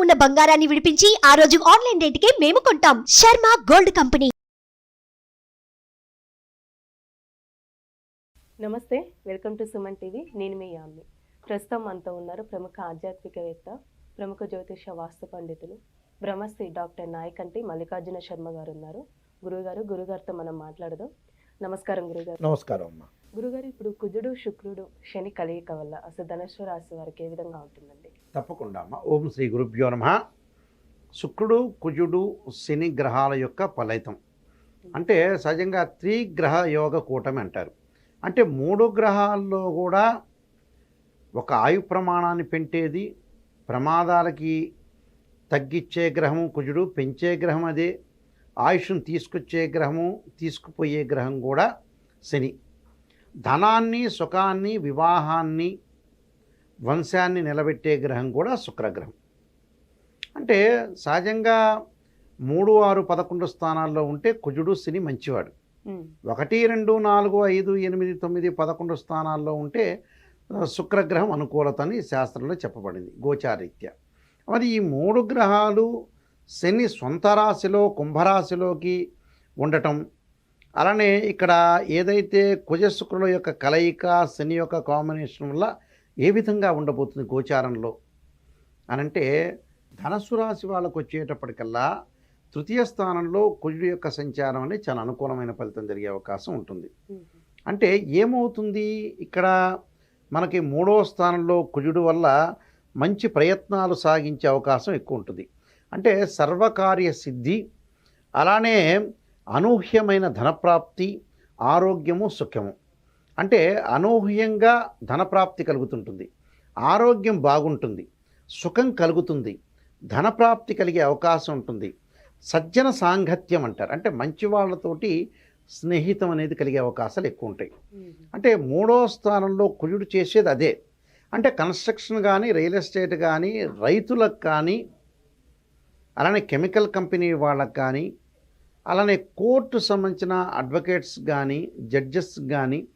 ఉన్న బంగారాన్ని విడిపించి ఆ రోజు ఆన్లైన్ రేటుకే మేము కొంటాం. Sharma gold company. నమస్తే వెల్కమ్ టు సుమన్ టీవీ. నేను మీ యామ్ని. ప్రస్తుతం మనతో ఉన్నారు ప్రముఖ ఆధ్యాత్మికవేత్త ప్రముఖ జ్యోతిష వాస్తు పండితులు బ్రహ్మశ్రీ డాక్టర్ నాయకంటి మల్లికార్జున శర్మ గారు ఉన్నారు గురుగారు గురుగారితో మనం మాట్లాడదాం. నమస్కారం గురుగారు. నమస్కారం అమ్మా. గురుగారు ఇప్పుడు కుజుడు శుక్రుడు శని కలయిక వల్ల అసలు ధనుసు రాశి వారికి ఏ విధంగా ఉంటుందండి? తప్పకుండా అమ్మ. ఓం శ్రీ గురుభ్యో నమ. శుక్రుడు కుజుడు శని గ్రహాల యొక్క ఫలితం. అంటే సహజంగా త్రిగ్రహ యోగ కూటమి అంటారు. అంటే మూడు గ్రహాల్లో కూడా ఒక ఆయు ప్రమాణాన్ని పెంటేది ప్రమాదాలకి తగ్గించే గ్రహము కుజుడు పెంచే గ్రహం అదే ఆయుష్ను తీసుకొచ్చే గ్రహము తీసుకుపోయే గ్రహం కూడా శని. ధనాన్ని సుఖాన్ని వివాహాన్ని వంశాన్ని నిలబెట్టే గ్రహం కూడా శుక్రగ్రహం. అంటే సహజంగా మూడు ఆరు పదకొండు స్థానాల్లో ఉంటే కుజుడు శని మంచివాడు. ఒకటి రెండు నాలుగు ఐదు ఎనిమిది తొమ్మిది పదకొండు స్థానాల్లో ఉంటే శుక్రగ్రహం అనుకూలత అని శాస్త్రంలో చెప్పబడింది గోచారీత్యా. మరి ఈ మూడు గ్రహాలు శని సొంత రాశిలో కుంభరాశిలోకి ఉండటం అలానే ఇక్కడ ఏదైతే కుజ శుక్రుల యొక్క కలయిక శని యొక్క కాంబినేషన్ వల్ల ఏ విధంగా ఉండబోతుంది గోచారంలో? అనంటే ధనస్సు రాశి వాళ్ళకు వచ్చేటప్పటికల్లా తృతీయ స్థానంలో కుజుడు యొక్క సంచారం అనేది చాలా అనుకూలమైన ఫలితం జరిగే అవకాశం ఉంటుంది. అంటే ఏమవుతుంది? ఇక్కడ మనకి మూడో స్థానంలో కుజుడు వల్ల మంచి ప్రయత్నాలు సాగించే అవకాశం ఎక్కువ ఉంటుంది. అంటే సర్వకార్య సిద్ధి అలానే అనూహ్యమైన ధనప్రాప్తి ఆరోగ్యము సుఖము. అంటే అనూహ్యంగా ధనప్రాప్తి కలుగుతుంటుంది. ఆరోగ్యం బాగుంటుంది. సుఖం కలుగుతుంది. ధనప్రాప్తి కలిగే అవకాశం ఉంటుంది. సజ్జన సాంగత్యం అంటారు. అంటే మంచి వాళ్ళతోటి స్నేహితం అనేది కలిగే అవకాశాలు ఎక్కువ ఉంటాయి. అంటే మూడో స్థానంలో కుజుడు చేసేది అదే. అంటే కన్స్ట్రక్షన్ కానీ రియల్ ఎస్టేట్ కానీ రైతులకు కానీ అలానే కెమికల్ కంపెనీ వాళ్ళకి కానీ అలానే కోర్టు సంబంధించిన అడ్వకేట్స్ కానీ జడ్జెస్ కానీ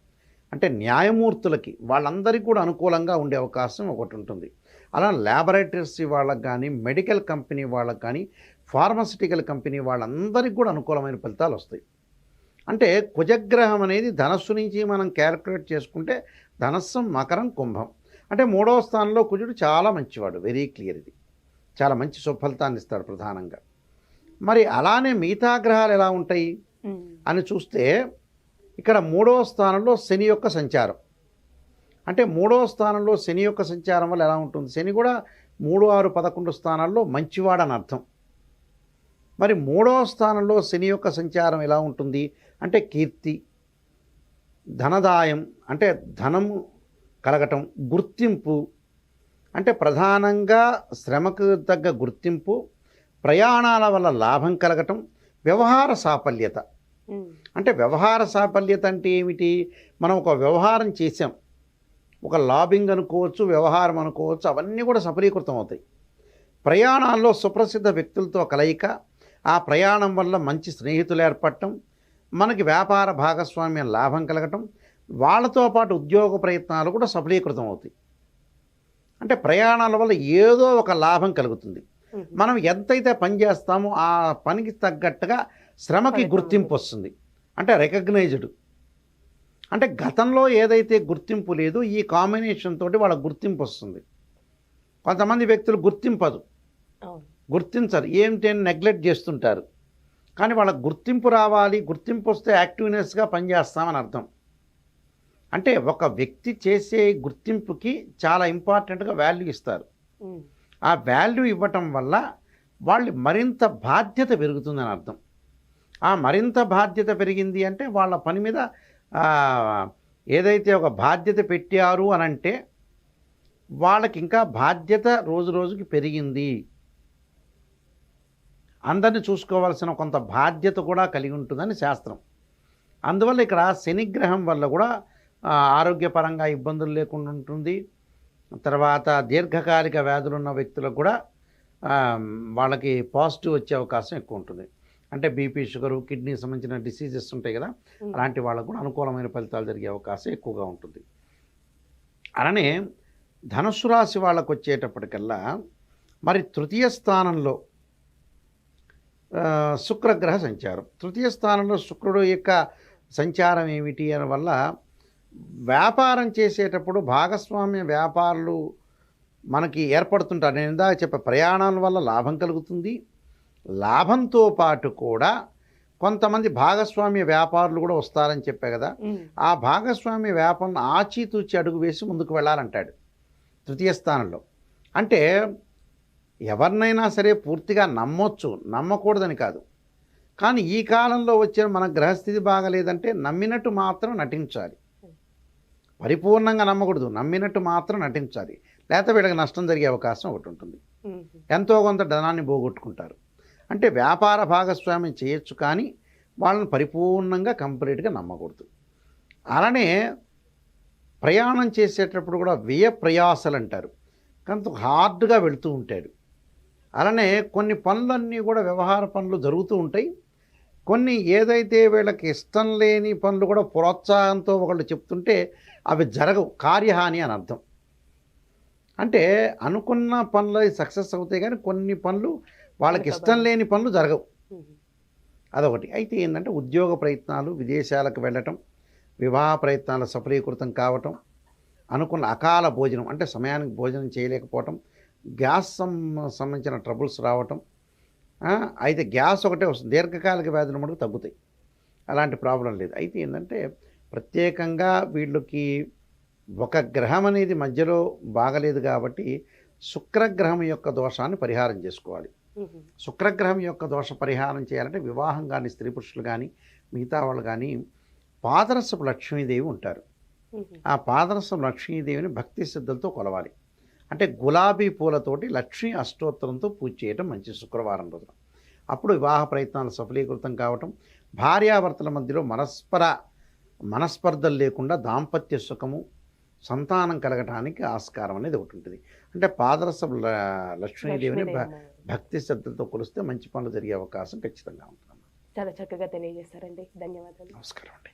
అంటే న్యాయమూర్తులకి వాళ్ళందరికీ కూడా అనుకూలంగా ఉండే అవకాశం ఒకటి ఉంటుంది. అలా ల్యాబొరేటరీస్ వాళ్ళకి కానీ మెడికల్ కంపెనీ వాళ్ళకి కానీ ఫార్మసిటికల్ కంపెనీ వాళ్ళందరికీ కూడా అనుకూలమైన ఫలితాలు వస్తాయి. అంటే కుజగ్రహం అనేది ధనస్సు నుంచి మనం క్యాలిక్యులేట్ చేసుకుంటే ధనస్సు మకరం కుంభం. అంటే మూడవ స్థానంలో కుజుడు చాలా మంచివాడు వెరీ క్లియర్ ఇది. చాలా మంచి సుఫలితాన్ని ఇస్తాడు ప్రధానంగా. మరి అలానే మిగతా గ్రహాలు ఎలా ఉంటాయి? అని చూస్తే ఇక్కడ మూడవ స్థానంలో శని యొక్క సంచారం. అంటే మూడవ స్థానంలో శని యొక్క సంచారం వల్ల ఎలా ఉంటుంది? శని కూడా మూడు ఆరు పదకొండు స్థానాల్లో మంచివాడని అర్థం. మరి మూడవ స్థానంలో శని యొక్క సంచారం ఎలా ఉంటుంది? అంటే కీర్తి ధనదాయం అంటే ధనము కలగటం గుర్తింపు అంటే ప్రధానంగా శ్రమకు తగ్గ గుర్తింపు ప్రయాణాల వల్ల లాభం కలగటం వ్యవహార సాఫల్యత. అంటే వ్యవహార సాఫల్యత అంటే ఏమిటి? మనం ఒక వ్యవహారం చేసాం ఒక లాబింగ్ అనుకోవచ్చు వ్యవహారం అనుకోవచ్చు అవన్నీ కూడా సఫలీకృతం అవుతాయి. ప్రయాణాల్లో సుప్రసిద్ధ వ్యక్తులతో కలయిక ఆ ప్రయాణం వల్ల మంచి స్నేహితులు ఏర్పడటం మనకి వ్యాపార భాగస్వామ్యం లాభం కలగటం వాళ్ళతో పాటు ఉద్యోగ ప్రయత్నాలు కూడా సఫలీకృతం అవుతాయి. అంటే ప్రయాణాల వల్ల ఏదో ఒక లాభం కలుగుతుంది. మనం ఎంతైతే పని చేస్తామో ఆ పనికి తగ్గట్టుగా శ్రమకి గుర్తింపు వస్తుంది. అంటే రికగ్నైజ్డ్. అంటే గతంలో ఏదైతే గుర్తింపు లేదు ఈ కాంబినేషన్ తోటి వాళ్ళకి గుర్తింపు వస్తుంది. కొంతమంది వ్యక్తులు గుర్తింపదు. గుర్తించరు. ఏమిటి అని నెగ్లెక్ట్ చేస్తుంటారు. కానీ వాళ్ళకి గుర్తింపు రావాలి గుర్తింపు వస్తే యాక్టివ్నెస్గా పనిచేస్తామని అర్థం. అంటే ఒక వ్యక్తి చేసే గుర్తింపుకి చాలా ఇంపార్టెంట్గా వాల్యూ ఇస్తారు. ఆ వాల్యూ ఇవ్వటం వల్ల వాళ్ళు మరింత బాధ్యత పెరుగుతుందని అర్థం. మరింత బాధ్యత పెరిగింది అంటే వాళ్ళ పని మీద ఏదైతే ఒక బాధ్యత పెట్టారు అని అంటే వాళ్ళకి ఇంకా బాధ్యత రోజు రోజుకి పెరిగింది. అందరిని చూసుకోవాల్సిన కొంత బాధ్యత కూడా కలిగి ఉంటుందని శాస్త్రం. అందువల్ల ఇక్కడ శనిగ్రహం వల్ల కూడా ఆరోగ్యపరంగా ఇబ్బందులు లేకుండా ఉంటుంది. తర్వాత దీర్ఘకాలిక వ్యాధులు ఉన్న వ్యక్తులకు కూడా వాళ్ళకి పాజిటివ్ వచ్చే అవకాశం ఎక్కువ ఉంటుంది. అంటే బీపీ షుగరు కిడ్నీ సంబంధించిన డిసీజెస్ ఉంటాయి కదా అలాంటి వాళ్ళకు కూడా అనుకూలమైన ఫలితాలు జరిగే అవకాశం ఎక్కువగా ఉంటుంది. అలానే ధనుస్సు రాశి వాళ్ళకు వచ్చేటప్పటికల్లా మరి తృతీయ స్థానంలో శుక్రగ్రహ సంచారం. తృతీయ స్థానంలో శుక్రుడు యొక్క సంచారం ఏమిటి అని వల్ల వ్యాపారం చేసేటప్పుడు భాగస్వామ్య వ్యాపారులు మనకి ఏర్పడుతుంటారు. నేను ఇందాక చెప్పే ప్రయాణాల వల్ల లాభం కలుగుతుంది. లాభంతో పాటు కూడా కొంతమంది భాగస్వామ్య వ్యాపారులు కూడా వస్తారని చెప్పా కదా. ఆ భాగస్వామ్య వ్యాపారం ఆచితూచి అడుగు వేసి ముందుకు వెళ్ళాలంటాడు తృతీయ స్థానంలో. అంటే ఎవరినైనా సరే పూర్తిగా నమ్మొచ్చు నమ్మకూడదని కాదు. కానీ ఈ కాలంలో వచ్చిన మన గ్రహస్థితి బాగలేదంటే నమ్మినట్టు మాత్రం నటించాలి. పరిపూర్ణంగా నమ్మకూడదు నమ్మినట్టు మాత్రం నటించాలి. లేకపోతే వీళ్ళకి నష్టం జరిగే అవకాశం ఒకటి ఉంటుంది. ఎంతో కొంత ధనాన్ని పోగొట్టుకుంటారు. అంటే వ్యాపార భాగస్వామ్యం చేయొచ్చు కానీ వాళ్ళని పరిపూర్ణంగా కంప్లీట్గా నమ్మకూడదు. అలానే ప్రయాణం చేసేటప్పుడు కూడా వ్యయ ప్రయాసలు అంటారు. కొంత హార్డ్గా వెళుతూ ఉంటాడు. అలానే కొన్ని పనులన్నీ కూడా వ్యవహార పనులు జరుగుతూ ఉంటాయి. కొన్ని ఏదైతే వీళ్ళకి ఇష్టం లేని పనులు కూడా ప్రోత్సాహంతో ఒకళ్ళు చెప్తుంటే అవి జరగవు. కార్యహాని అని అర్థం. అంటే అనుకున్న పనులు సక్సెస్ అవుతాయి కానీ కొన్ని పనులు వాళ్ళకి ఇష్టం లేని పనులు జరగవు. అదొకటి. అయితే ఏంటంటే ఉద్యోగ ప్రయత్నాలు విదేశాలకు వెళ్ళటం వివాహ ప్రయత్నాలు సఫలీకృతం కావటం అనుకున్న అకాల భోజనం అంటే సమయానికి భోజనం చేయలేకపోవటం గ్యాస్ సంబంధించిన ట్రబుల్స్ రావటం అయితే గ్యాస్ ఒకటే వస్తుంది. దీర్ఘకాలిక వ్యాధులు మటుకు తగ్గుతాయి. అలాంటి ప్రాబ్లం లేదు. అయితే ఏంటంటే ప్రత్యేకంగా వీళ్ళకి ఒక గ్రహం అనేది మధ్యలో బాగలేదు కాబట్టి శుక్రగ్రహం యొక్క దోషాన్ని పరిహారం చేసుకోవాలి. శుక్రగ్రహం యొక్క దోష పరిహారం చేయాలంటే వివాహం కానీ స్త్రీ పురుషులు కానీ మిగతా వాళ్ళు కానీ పాదరసపు లక్ష్మీదేవి ఉంటారు. ఆ పాదరసపు లక్ష్మీదేవిని భక్తి శ్రద్ధలతో కొలవాలి. అంటే గులాబీ పూలతోటి లక్ష్మీ అష్టోత్తరంతో పూజ చేయటం మంచి శుక్రవారం రోజున. అప్పుడు వివాహ ప్రయత్నాలు సఫలీకృతం కావటం భార్యాభర్తల మధ్యలో మనస్పర మనస్పర్ధలు లేకుండా దాంపత్య సుఖము సంతానం కలగటానికి ఆస్కారం అనేది ఒకటి ఉంటుంది. అంటే పాదరసపు ల- లక్ష్మీదేవిని భక్తి శ్రద్ధలతో కొలిస్తే మంచి పనులు జరిగే అవకాశం ఖచ్చితంగా ఉంటుంది. చాలా చక్కగా తెలియజేశారండి. ధన్యవాదాలు. నమస్కారం అండి.